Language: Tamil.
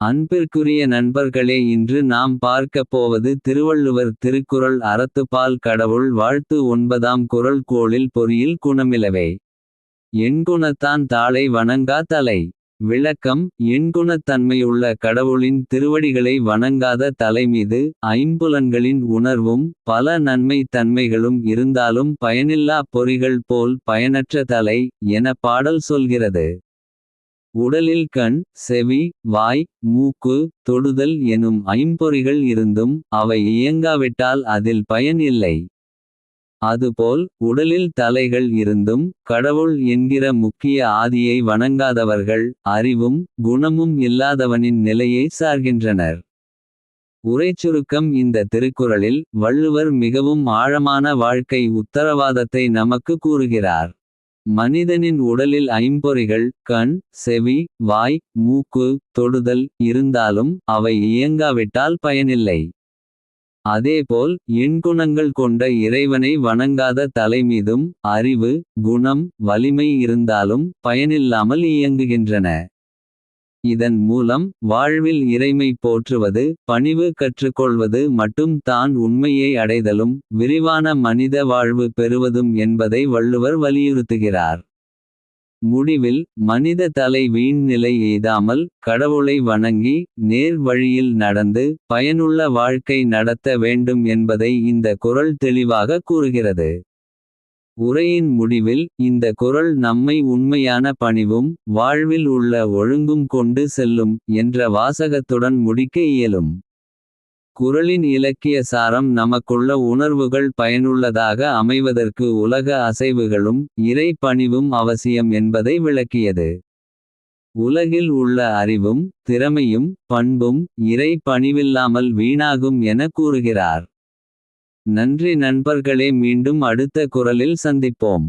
அன்பிற்குரிய நண்பர்களே இன்று நாம் பார்க்கப் போவது திருவள்ளுவர் திருக்குறள் அறத்துப்பால் கடவுள் வாழ்த்து ஒன்பதாம் குறள் கோளில் பொறியில் குணமிலவே. எண்குணத்தான் தாளை வணங்கா தலை. விளக்கம் எண்குணத் தன்மையுள்ள கடவுளின் திருவடிகளை வணங்காத தலைமீது. ஐம்புலன்களின் உணர்வும் பல நன்மைத் தன்மைகளும் இருந்தாலும். பயனில்லாப் பொறிகள் போல் பயனற்ற தலை. என பாடல் சொல்கிறது. உடலில் கண் செவி வாய் மூக்கு தொடுதல் எனும் ஐம்பொறிகள் இருந்தும். அவை இயங்காவிட்டால் அதில் பயன் இல்லை. அதுபோல் உடலில் தலைகள் இருந்தும் கடவுள் என்கிற முக்கிய ஆதியை வணங்காதவர்கள். அறிவும் குணமும் இல்லாதவனின் நிலையை சார்கின்றனர். உரைச்சுருக்கம் இந்த திருக்குறளில் வள்ளுவர் மிகவும் ஆழமான வாழ்க்கை உத்தரவாதத்தை நமக்கு கூறுகிறார். மனிதனின் உடலில் ஐம்பொறிகள் கண் செவி வாய் மூக்கு தொடுதல் இருந்தாலும் அவை இயங்காவிட்டால் பயனில்லை. அதேபோல் எண்குணங்கள் கொண்ட இறைவனை வணங்காத தலைமீதும். அறிவு குணம் வலிமை இருந்தாலும் பயனில்லாமல் இயங்குகின்றன. இதன் மூலம் வாழ்வில் இறைமை போற்றுவது பணிவு கற்றுக்கொள்வது மட்டும் தான் உண்மையை அடைதலும். விரிவான மனித வாழ்வு பெறுவதும் என்பதை வள்ளுவர் வலியுறுத்துகிறார். முடிவில் மனித தலை வீண் நிலை எய்தாமல் கடவுளை வணங்கி. நேர் வழியில் நடந்து பயனுள்ள வாழ்க்கை நடத்த வேண்டும் என்பதை இந்த குறள் தெளிவாக கூறுகிறது. உரையின் முடிவில் இந்த குறள் நம்மை உண்மையான பணிவும். வாழ்வில் உள்ள ஒழுங்கும் கொண்டு செல்லும் என்ற வாசகத்துடன் முடிக்க இயலும். குறளின் இலக்கிய சாரம் நமக்குள்ள உணர்வுகள் பயனுள்ளதாக அமைவதற்கு உலக அசைவுகளும். இறை பணிவும் அவசியம் என்பதை விளக்கியது. உலகில் உள்ள அறிவும் திறமையும் பண்பும் இறை பணிவில்லாமல் வீணாகும் என கூறுகிறார். நன்றி நண்பர்களே மீண்டும் அடுத்த குரலில் சந்திப்போம்.